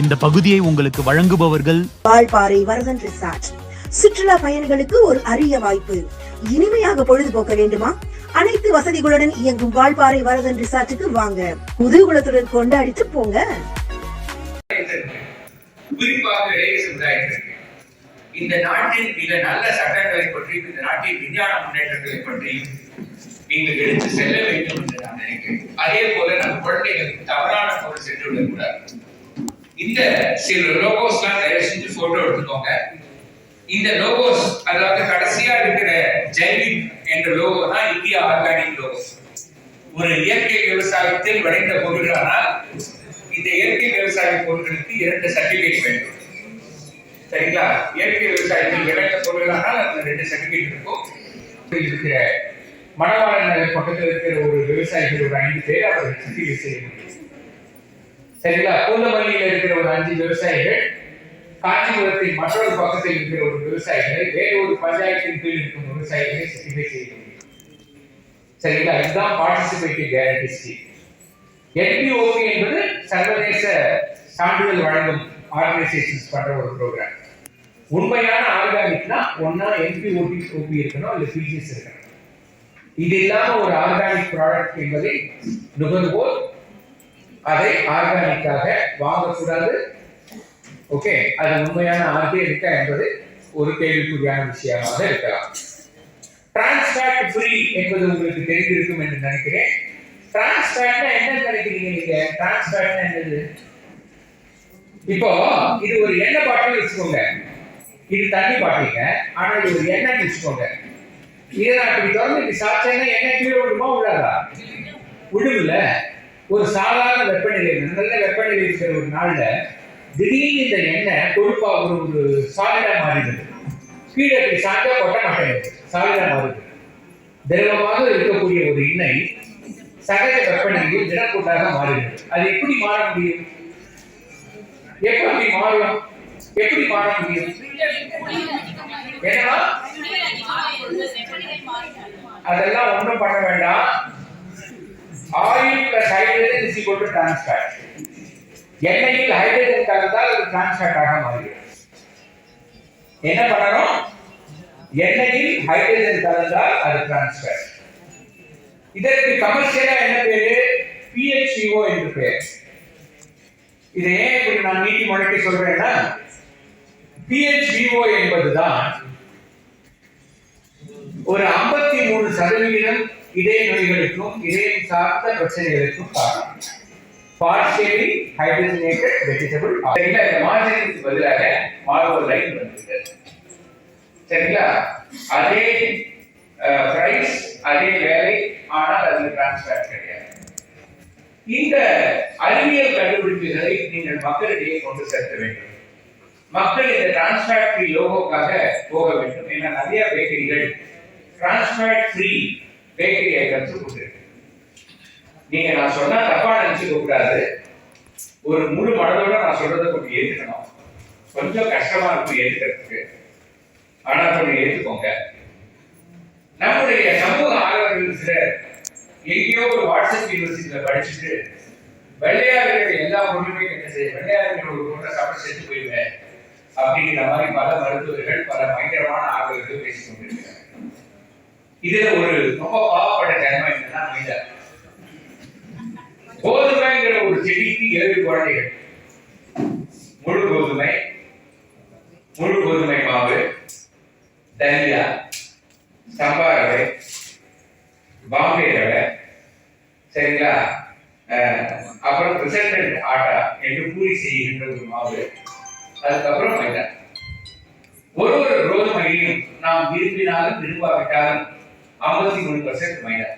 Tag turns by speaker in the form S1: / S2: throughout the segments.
S1: இந்த பகுதியை உங்களுக்கு வழங்குபவர்கள்
S2: வால்பாறை வரதன் ரிசார்ட். சுற்றுலா பயணிகளுக்கு ஒரு அரிய வாய்ப்பு. இனிமையாக பொழுதுபோக்க வேண்டுமா? அனைத்து வசதிகளுடன் இயங்கும் வால்பாறை வரதன் ரிசார்ட்டுக்கு வாங்க. குதூகுலத்துடன் கொண்டாடிட்டு போங்க.
S3: குறிப்பாக இளைய சமுதாயத்திற்கு இந்த நாட்டின் மிக நல்ல சட்டங்களை பற்றியும் இந்த நாட்டின் விஞ்ஞான முன்னேற்றங்களை பற்றியும் நீங்கள் எடுத்து செல்ல வேண்டும் என்று நான் நினைக்கிறேன். அதே போல நம் குழந்தைகளுக்கு தவறான பொருள் சென்று விடக்கூடாது. இந்த சில லோகோஸ்லாம் தயவு செஞ்சு போட்டோ எடுத்துக்கோங்க. இந்த லோகோஸ் அதாவது கடைசியா இருக்கிற ஜெய்விக் என்ற லோகோ தான் இந்தியா ஆர்கானிக் லோகோ ஒரு இயற்கை விவசாயத்தில் விளைந்த பொருள்களானால் இந்த இயற்கை விவசாய பொருட்களுக்கு இரண்டு சர்டிபிகேட் வேண்டும். சரிங்களா? இயற்கை விவசாயத்தில் விளைந்த பொருள்களானால் அந்த ரெண்டு சர்டிபிகேட் இருக்கும். இருக்கிற மணவாளன் பக்கத்தில் இருக்கிற ஒரு விவசாயிகள் ஒரு ஐந்து பேர் அவர்கள் சர்டிபிகேட் செய்ய முடியும். சரிங்களா? பூந்தமல்லியில் இருக்கிற ஒரு அஞ்சு விவசாயிகள் காஞ்சிபுரத்தின் மற்றொரு பக்கத்தில் இருக்கிற ஒரு விவசாயிகளை வேறு ஒரு பஞ்சாயத்தின் கீழ் இருக்கும் விவசாயிகளை சர்டிஃபை செய்ய முடியும் சரிங்களா? இதுதான் பார்ட்டிசிபேட்டிவ் கேரண்டி ஸ்கீம் என்பிஓபி என்பது சர்வதேச சான்றிதழ் வழங்கும் ஆர்கனைசேஷன்ஸ் பண்ற ஒரு ப்ரோக்ராம் உண்மையான ஆர்கானிக்னா ஒன்னா என்பிஓபி ஓபி இருக்கணும் இல்ல பிஜிஎஸ் இருக்கணும். இது இல்லாம ஒரு ஆர்கானிக் ப்ராடக்ட் என்பதை நுகர்வோர் அதை ஆர்கானிக்காக வாங்கக்கூடாது. ஓகே அது உண்மையான ஆர்கே இருக்கா என்பது ஒரு கேள்விக்குறியான விஷயமாக இருக்கலாம். டிரான்ஸ்பேக்ட் ஃப்ரீ என்பது உங்களுக்கு தெரிந்திருக்கும் என்று நினைக்கிறேன். டிரான்ஸ்பேக்ட்னா என்ன நினைக்கிறீங்க நீங்க? டிரான்ஸ்பேக்ட்னா என்னது? இப்போ இது ஒரு எண்ணெய் பாட்டில் வச்சுக்கோங்க. இது தண்ணி பாட்டிலுங்க ஆனா இது ஒரு எண்ணெய் வச்சுக்கோங்க. இதை நான் இப்படி திறந்து இப்படி சாப்பிட்டேன்னா எண்ணெய் கீழே விடுமா விடாதா விடுமில்ல ஒரு சாதாரண வெப்பநிலை நல்ல வெப்பநிலை இருக்கிற ஒரு நாள்ல திடீர்னு இந்த எண்ணெய் கொழுப்பா ஒரு ஒரு சாலிடா மாறிடுது. கீழே இப்படி சாப்பிட்டா கொட்ட மாட்டேங்குது சாலிடா மாறுது திரவமாக இருக்கக்கூடிய ஒரு எண்ணெய் சகஜ வெப்பநிலையில் திடக்கூட்டாக மாறுகிறது அது எப்படி மாற முடியும்? எப்படி மாறும்? எப்படி மாற முடியும்? ஏன்னா அதெல்லாம் ஒண்ணும் பண்ண வேண்டாம். Oil plus hydrogen is equal to trans fat எண்ணெயில் ஹைட்ரஜன் கலந்தால் அது டிரான்ஸ்ஃபேட் ஆக மாறுகிறது என்ன பண்ணணும்? எண்ணெயில் ஹைட்ரஜன் கலந்தால் அது டிரான்ஸ்ஃபேட் இதற்கு கமர்ஷியலா என்ன பேரு? பிஹெச்ஓ என்று பெயர் இதை ஏன் இப்படி நான் நீட்டி முழக்கி சொல்றேன்னா பிஹெச்விஓ என்பதுதான் ஒரு ஐம்பத்தி மூணு சதவிகிதம் இதய நோய்களுக்கும் இதயம் சார்ந்த பிரச்சனைகளுக்கும் காரணம். பார்ஷியலி ஹைட்ரஜனேட்டட் வெஜிடபிள் சரிங்களா? இந்த மார்ஜினுக்கு பதிலாக மார்பல் லைன் வந்திருக்கு சரிங்களா? அதே பிரைஸ் அதே வேலை ஆனால் அதில் டிரான்ஸ்பேர் கிடையாது. இந்த அறிவியல் கண்டுபிடிப்புகளை நீங்கள் மக்களிடையே கொண்டு சேர்க்க வேண்டும். மக்கள் இந்த டிரான்ஸ்பேட் ஃப்ரீ லோகோக்காக போக வேண்டும். ஏன்னா நிறைய பேக்கரிகள் டிரான்ஸ்பேட் ஃப்ரீ பேக்கரியை ஐட்டம்ஸ் கொடுத்துருக்கு நீங்க நான் சொன்னா தப்பா நினைச்சுக்க கூடாது. ஒரு முழு மனதோட நான் சொல்றதை கொஞ்சம் ஏத்துக்கணும். கொஞ்சம் கஷ்டமா இருக்கும் ஏத்துக்கிறதுக்கு. ஆனா கொஞ்சம் ஏத்துக்கோங்க. நம்முடைய சமூக ஆர்வலர்கள் சிலர் எங்கேயோ ஒரு வாட்ஸ்அப் யூனிவர்சிட்டியில படிச்சுட்டு வெள்ளையாளர்கள் எல்லா பொருளுமே என்ன செய்ய வெள்ளையாளர்கள் ஒரு பொருளை சாப்பிட்டு செத்து போயிடுவேன். அப்படிங்கிற மாதிரி பல மருத்துவர்கள் பல பயங்கரமான ஆர்வலர்கள் பேசிக்கொண்டிருக்கிறார் இதுல ஒரு ரொம்ப பாவப்பட்ட ஜன்மம் என்னன்னா கோதுமைங்கிற ஒரு செடிக்கு ஏழு குழந்தைகள். முழு கோதுமை முழு கோதுமை மாவு தலியா சம்பா ரவை பாம்பே ரவை சரிங்களா? அஹ், அப்புறம் பிரசன்டன்ட் ஆட்டா என்று பூரி செய்கின்ற ஒரு மாவு. அதுக்கப்புறம் மைதா ஒரு ஒரு கோதுமையையும் நாம் விரும்பினாலும் விரும்பாவிட்டாலும் ஐம்பத்தி மூணு பர்சன்ட் மைதா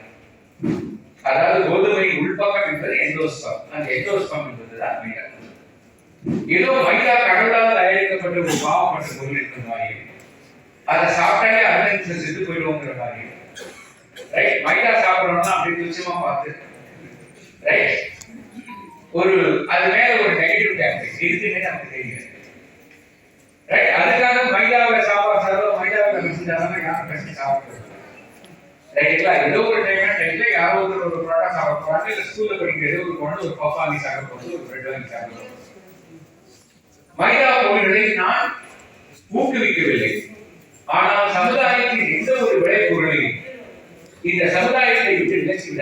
S3: அதாவது கோதுமை உள்பக்கம் என்பது எண்டோஸ்பம் அந்த எண்டோஸ்பம் என்பதுதான் மைதா ஏதோ மைதா கடவுளால் தயாரிக்கப்பட்ட ஒரு பாவப்பட்ட பொருள் இருக்கிற மாதிரி. அதை சாப்பிட்டாலே அறுநூறு செத்து போயிடுவோங்கிற மாதிரி. ரைட் மைதா சாப்பிடணும்னா அப்படி துச்சமா பார்த்து. ரைட் ஒரு அது மேல ஒரு நெகட்டிவ் டேம்பேஜ் இருக்குன்னு நமக்கு தெரியும் ரைட் அதுக்காக மைதாவை சாப்பாடு சாப்பிட மைதாவில் மிச்சிட்டாலும் யாரும் கஷ்டம் சாப்பிடுறது? ரைட்டுங்களா ஏதோ ஒரு டைம் டைம்ல யாரோ ஒரு ஒரு ப்ராடக்ட் சாப்பிட போறாங்க இல்ல ஸ்கூல்ல படிக்கிற ஏதோ ஒரு பொண்ணு ஒரு பஃப் வாங்கி சாப்பிட போகுது ஒரு பிரெட் வாங்கி சாப்பிட மைதா பொருள்களை நான் ஊக்குவிக்கவில்லை ஆனால் சமுதாயத்தின் எந்த ஒரு விளைபொருளையும் இந்த சமுதாயத்தை விட்டு விலக்கி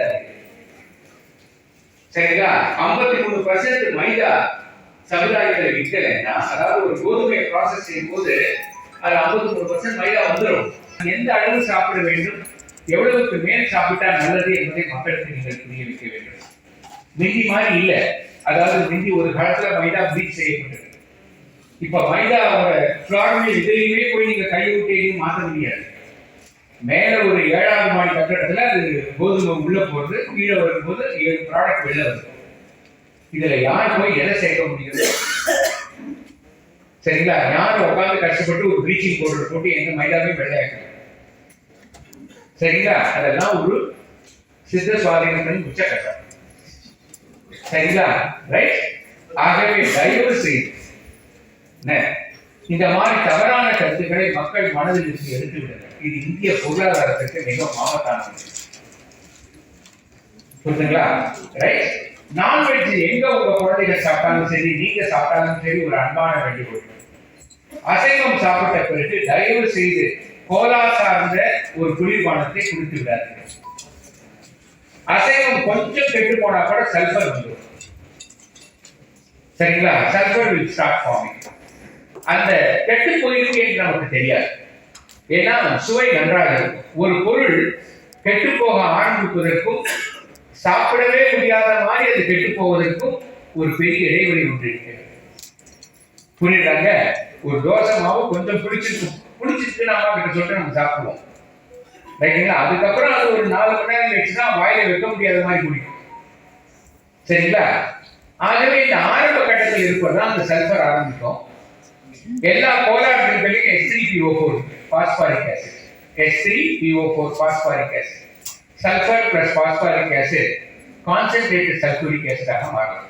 S3: சரிங்களா? ஐம்பத்தி மூணு பர்சன்ட் மைதா சமுதாயத்துல விற்கலைன்னா அதாவது ஒரு கோதுமை ப்ராசஸ் செய்யும் போது அது ஐம்பத்தி மூணு பர்சன்ட் மைதா வந்துடும் எந்த அளவு சாப்பிட வேண்டும்? எவ்வளவுக்கு மேல் சாப்பிட்டா நல்லது என்பதை மக்களுக்கு நீங்கள் புரிய வைக்க வேண்டும். மிந்தி மாதிரி இல்லை. அதாவது மிந்தி ஒரு காலத்துல மைதா ப்ளீச் செய்யப்பட்டது. இப்ப மைதாவோட ஃபிளார்மில் இதையுமே போய் நீங்க கை விட்டு மாற்ற முடியாது. மேல ஒரு ஏழாவது மாடி கட்டடத்துல அது கோதுமை உள்ள போறது கீழே வரும்போது ஏழு ப்ராடக்ட் வெளில வருது. இதுல யார் போய் எதை சேர்க்க முடியுது? சரிங்களா? யாரும் உட்காந்து கஷ்டப்பட்டு ஒரு ப்ளீச்சிங் பவுடர் போட்டு எந்த மைதாவையும் வெள்ளையாக்கல சரிங்களா அதெல்லாம் ஒரு சித்த சுவாதீனத்தின் உச்சகட்டம் சரிங்களா ரைட் ஆகவே தயவு செய்து இந்த மாதிரி தவறான கருத்துக்களை மக்கள் மனதில் இருந்து எடுத்து விடுங்க இது இந்திய பொருளாதாரத்திற்கு மிகவும் ஆபத்தான விஷயம் புரியுதுங்களா ரைட் நான்வெஜ் எங்க உங்க குழந்தைகள் சாப்பிட்டாலும் சரி நீங்க சாப்பிட்டாலும் சரி ஒரு அன்பான வேண்டுகோள். அசைவம் சாப்பிட்ட பிறகு தயவு செய்து கோலா சார்ந்த ஒரு குளிர்பானத்தை குடித்து விடாதீர்கள் அசைவம் கொஞ்சம் கெட்டு போனா கூட சல்பர் வந்துடும். சரிங்களா? சல்பர் வில் ஸ்டாப் ஃபார்மிங் அந்த கெட்டு போயிருக்கு என்று நமக்கு தெரியாது. ஏன்னா சுவை நன்றாக இருக்கும். ஒரு பொருள் கெட்டு போக ஆரம்பிப்பதற்கும் சாப்பிடவே முடியாத மாதிரி அது கெட்டு போவதற்கும் ஒரு பெரிய இடைவெளி ஒன்று இருக்கிறது. புரியுறாங்க ஒரு தோசை மாவு கொஞ்சம் பிடிச்சிருக்கும் குடிச்சிட்டு நம்ம கிட்ட சொல்லிட்டு நம்ம சாப்பிடுவோம். ரைட்டுங்களா அதுக்கப்புறம் அது ஒரு நாலு மணி நேரம் கழிச்சுன்னா வாயில வைக்க முடியாத மாதிரி குடிக்கும். சரிங்களா? ஆகவே இந்த ஆரம்ப கட்டத்தில் இருப்பதுதான் அந்த சல்பர் ஆரம்பிக்கும். எல்லா polar S three P O four phosphoric acid S three P O four phosphoric acid sulphur plus phosphoric acid concentrated sulphuric ஆசிடாக மாறும்.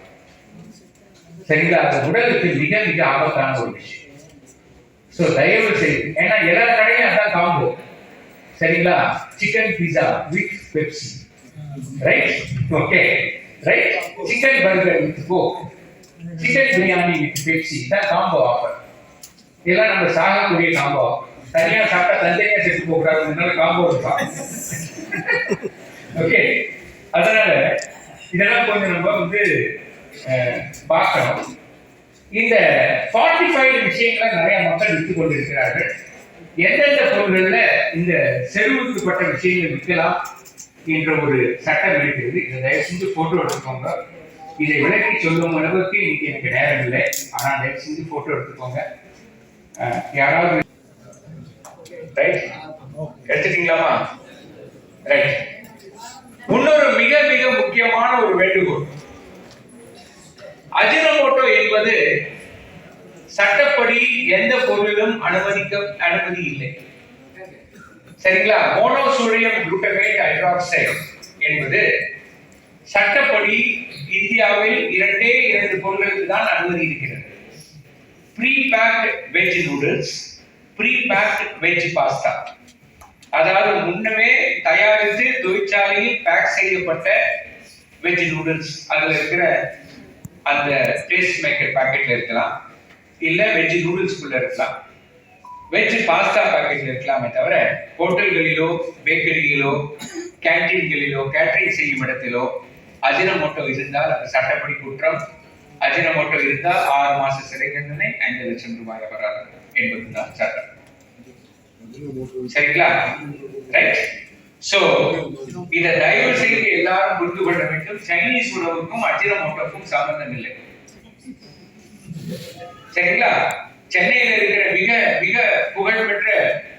S3: சரிங்களா? அது உடலுக்கு மிக மிக ஆபத்தான ஒரு விஷயம். ஸோ தயவு செய்து ஏன்னா எல்லா கடையும் அதான் காம்போ சரிங்களா? Chicken pizza with Pepsi right okay right chicken burger with Coke chicken biryani with Pepsi தான் காம்போ ஆஃபர் இதெல்லாம் நம்ம சாகக்கூடிய காம்போ தனியா சாப்பிட்டா தந்தையா செத்து போகக்கூடாதுனால காம்போ இருக்கா? ஓகே அதனால இதெல்லாம் கொஞ்சம் நம்ம வந்து பார்க்கணும். இந்த ஃபார்ட்டிஃபைடு விஷயங்களை நிறைய மக்கள் விற்று கொண்டிருக்கிறார்கள் எந்தெந்த பொருள்களில் இந்த செருவுக்குப்பட்ட விஷயங்கள் விற்கலாம் என்ற ஒரு சட்டம் இருக்கிறது. இதை தயவு செஞ்சு போட்டோ எடுத்துக்கோங்க. இதை விளக்கி சொல்லும் அளவுக்கு இன்னைக்கு எனக்கு நேரம் இல்லை. ஆனால் தயவு செஞ்சு போட்டோ எடுத்துக்கோங்க யாராவது ரைட் எடுத்துட்டீங்களாமா ரைட் இன்னொரு மிக மிக முக்கியமான ஒரு வேண்டுகோள். அஜினமோட்டோ என்பது சட்டப்படி எந்த பொருளிலும் அனுமதிக்க அனுமதி இல்லை. சரிங்களா? மோனோசோடியம் குளுட்டமேட் ஹைட்ராக்சைடு என்பது சட்டப்படி இந்தியாவில் இரண்டே இரண்டு பொருட்களுக்கு தான் அனுமதி இருக்கிறது. Pre packed veg noodles pre packed veg pasta அதாவது முன்னமே தயாரித்து தொழிற்சாலையில் பேக் செய்யப்பட்ட வெஜ் நூடுல்ஸ் அதுல இருக்கிற அந்த டேஸ்ட் மேக்கர் பாக்கெட்ல இருக்கலாம். இல்ல வெஜ் நூடுல்ஸ்குள்ள இருக்கலாம். வெஜ் பாஸ்தா பாக்கெட்ல இருக்கலாமே தவிர ஹோட்டல்களிலோ பேக்கரிகளிலோ கேண்டீன்களிலோ கேட்டரிங் செய்யும் இடத்திலோ அஜினமோட்டோ இருந்தால் அது சட்டப்படி குற்றம். அஜினமோட்டோ இருந்தால் ஆறு மாச சிறை தண்டனை ஐந்து லட்சம் ரூபாய் அபராதம் என்பதுதான் சட்டம். சரிங்களா? ரைட் சோ இத தயவு செய்து எல்லாரும் புரிந்து கொள்ள வேண்டும். சைனீஸ் உணவுக்கும் அஜினமோட்டோக்கும் சம்பந்தம் இல்லை. சரிங்களா? சென்னையில இருக்கிற மிக மிக புகழ்பெற்ற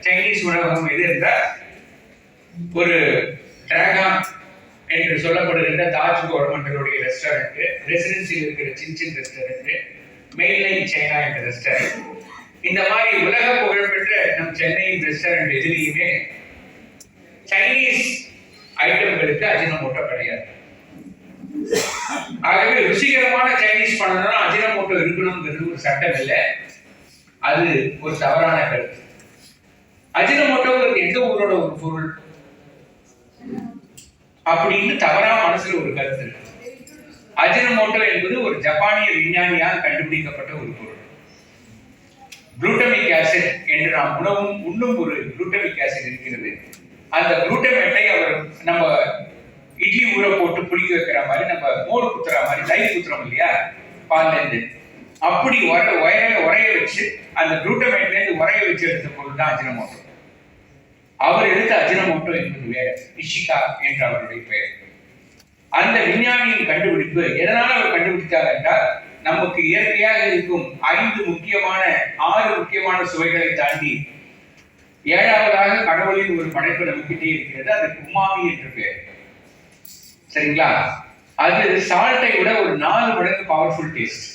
S3: சைனீஸ் உணவகம் எது என்றால் ஒரு டிராகான் என்று சொல்லப்படுகின்ற தாஜ் கவர்மெண்டருடைய ரெஸ்டாரண்ட் ரெசிடென்சியில் இருக்கிற Chin Chin restaurant Mainland China என்ற ரெஸ்டாரண்ட் இந்த மாதிரி உலக புகழ்பெற்ற நம் சென்னையின் ரெஸ்டாரண்ட் எதிரியுமே ஐட்டம்களுக்கு அஜினமோட்டோ கிடையாது. ஆகவே ருசிகரமான சைனீஸ் பண்ணணும்னா அஜினமோட்டோ இருக்கணுங்கிறது ஒரு சட்டம் இல்லை. அது ஒரு தவறான கருத்து. அஜினமோட்டோங்கிறது எந்த ஊரோட ஒரு பொருள்? அப்படின்னு தவறா மனசுல ஒரு கருத்து இருக்கு. அஜினமோட்டோ என்பது ஒரு ஜப்பானிய விஞ்ஞானியால் கண்டுபிடிக்கப்பட்ட ஒரு பொருள். குளுட்டமிக் ஆசிட் என்று நாம் உணவும் உண்ணும் ஒரு குளுட்டமிக் ஆசிட் இருக்கிறது. அந்த குளுட்டமேட்டை அவர் நம்ம இட்லி ஊற போட்டு புளிக்க வைக்கிற மாதிரி நம்ம மோர் குத்துற மாதிரி தயிர் குத்துறோம் இல்லையா? பால்லேருந்து அப்படி உர உரைய உரைய வச்சு அந்த குளுட்டமேட்ல இருந்து உரைய வச்சு எடுத்த பொருள் தான் அஜினமோட்டோ. அவர் எடுத்த அஜினமோட்டோ என்பது வேற. நிஷிகா என்ற அவருடைய பெயர். அந்த விஞ்ஞானியின் கண்டுபிடிப்பு எதனால அவர் கண்டுபிடித்தார் என்றால் நமக்கு இயற்கையாக இருக்கும் ஐந்து முக்கியமான ஆறு முக்கியமான சுவைகளை தாண்டி ஏழாவதாக கடவுளின் ஒரு படைப்பு நமக்கிட்டே இருக்கிறது அது உமாமி என்று பேர். சரிங்களா? அது சால்ட்டை விட ஒரு நாலு மடங்கு பவர்ஃபுல் டேஸ்ட்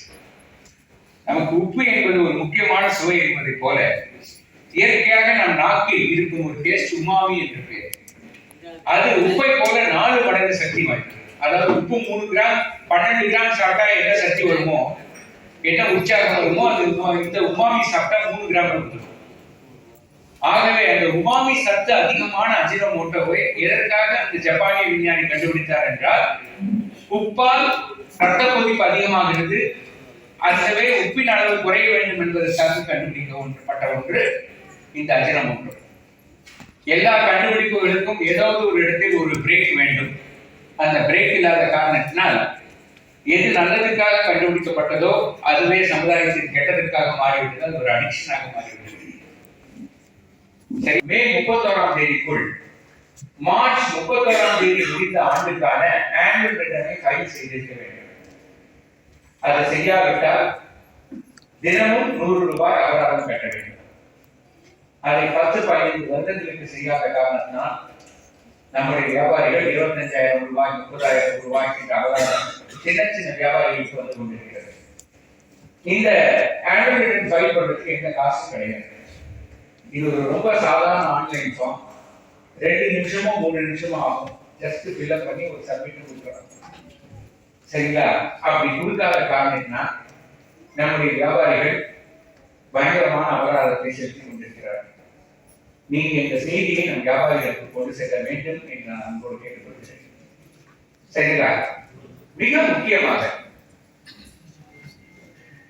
S3: நமக்கு உப்பு என்பது ஒரு முக்கியமான சுவை என்பதை போல இயற்கையாக நம் நாக்கில் இருக்கும் ஒரு டேஸ்ட் உமாமி என்று பேர். அது உப்பை போல நாலு மடங்கு சக்தி வாய்ந்தது. அதாவது உப்பு மூணு கிராம் பன்னெண்டு கிராம் சாப்பிட்டா என்ன சக்தி வருமோ என்ன உற்சாகம் வருமோ அது இந்த உமாமி சாப்பிட்டா மூணு கிராம் வந்துடும் ஆகவே அந்த உமாமி சத்து அதிகமான அஜினமோட்டோவை எதற்காக அந்த ஜப்பானிய விஞ்ஞானி கண்டுபிடித்தார் என்றால் உப்பால் ரத்த கொதிப்பு அதிகமாகிறது. ஆகவே உப்பின் அளவு குறைய வேண்டும் என்பதற்காக கண்டுபிடிக்க ஒன்றுபட்ட ஒன்று இந்த அஜினமோட்டோ எல்லா கண்டுபிடிப்புகளுக்கும் ஏதாவது ஒரு இடத்தில் ஒரு பிரேக் வேண்டும். அந்த பிரேக் இல்லாத காரணத்தினால் எது நல்லதுக்காக கண்டுபிடிக்கப்பட்டதோ அதுவே சமுதாயத்தின் கெட்டதற்காக மாறிவிட்டது அது ஒரு அடிக்ஷனாக மாறிவிட்டது. சரி மே முப்பத்தோராம் தேதிக்குள் மார்ச் முப்பத்தோராம் தேதி முடிந்த ஆண்டுக்கான ஆனுவல் ரிட்டர்னை ஃபைல் செய்திருக்க வேண்டும். அதை செய்யாவிட்டால் தினமும் நூறு ரூபாய் அபராதம் கட்ட வேண்டும். அதை பத்து பதினைந்து வருடங்களுக்கு செய்யாத காரணத்தினால் நம்முடைய வியாபாரிகள் இருபத்தஞ்சாயிரம் ரூபாய் முப்பதாயிரம் ரூபாய் அபராதம் சின்ன சின்ன வியாபாரிகளுக்கு வந்து கொண்டிருக்கிறது. இந்த ஆனுவல் ரிட்டர்ன் ஃபைல் பண்றதுக்கு எந்த காசும் கிடையாது. இது ஒரு ரொம்ப சாதாரண ஆன்லைன் ஃபார்ம் ரெண்டு நிமிஷமோ மூணு நிமிஷமோ ஆகும். ஜஸ்ட் ஃபில்அப் பண்ணி ஒரு சப்மிட் கொடுக்குறோம் சரிங்களா? அப்படி கொடுக்காத காரணத்தினா நம்முடைய வியாபாரிகள் பயங்கரமான அபராதத்தை செலுத்தி கொண்டிருக்கிறார்கள். நீங்க இந்த செய்தியை நம் வியாபாரிகளுக்கு கொண்டு செல்ல வேண்டும் என்று நான் அன்போடு கேட்டுக்கொள்கிறேன். சரிங்களா? மிக முக்கியமாக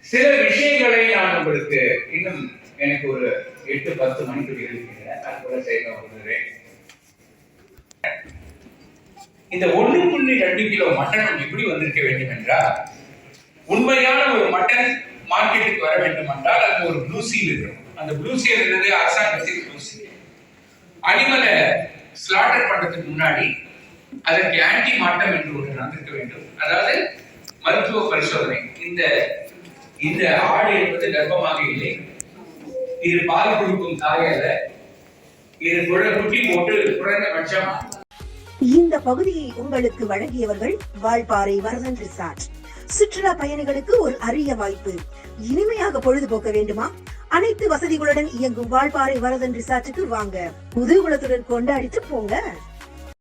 S3: சில விஷயங்களை நான் உங்களுக்கு இன்னும் எனக்கு ஒரு எட்டு பத்து மணிக்கு இருக்கிறேன் கூட செய்ய இந்த ஒன்று புள்ளி ரெண்டு கிலோ மட்டன் எப்படி வந்திருக்க வேண்டும் என்றால் உண்மையான ஒரு மட்டன் மார்க்கெட்டுக்கு வர வேண்டும் என்றால் அங்க ஒரு ப்ளூ சீல் இருக்கும். அந்த ப்ளூ சீல் இருந்தது அரசாங்கத்தின் ப்ளூ சீல் அனிமலை ஸ்லாட்டர் பண்றதுக்கு முன்னாடி அதற்கு ஆன்டி மாட்டம் என்று ஒன்று நடந்திருக்க வேண்டும். அதாவது மருத்துவ பரிசோதனை. இந்த இந்த ஆடு என்பது கர்ப்பமாக இல்லை. இரு பால் கொடுக்கும் தாய் இரு குட்டி போட்டு குறைந்தபட்சம்
S2: இந்த பகுதியை உங்களுக்கு வழங்கியவர்கள் வால்பாறை வரதன் ரிசார்ட் சுற்றுலா பயணிகளுக்கு ஒரு அரிய வாய்ப்பு. இனிமையாக பொழுதுபோக்க வேண்டுமா? அனைத்து வசதிகளுடன் இயங்கும் வால்பாறை வரதன் ரிசார்ட்டுக்கு வாங்க. புதுகுலத்துடன் கொண்டாடிட்டு போங்க.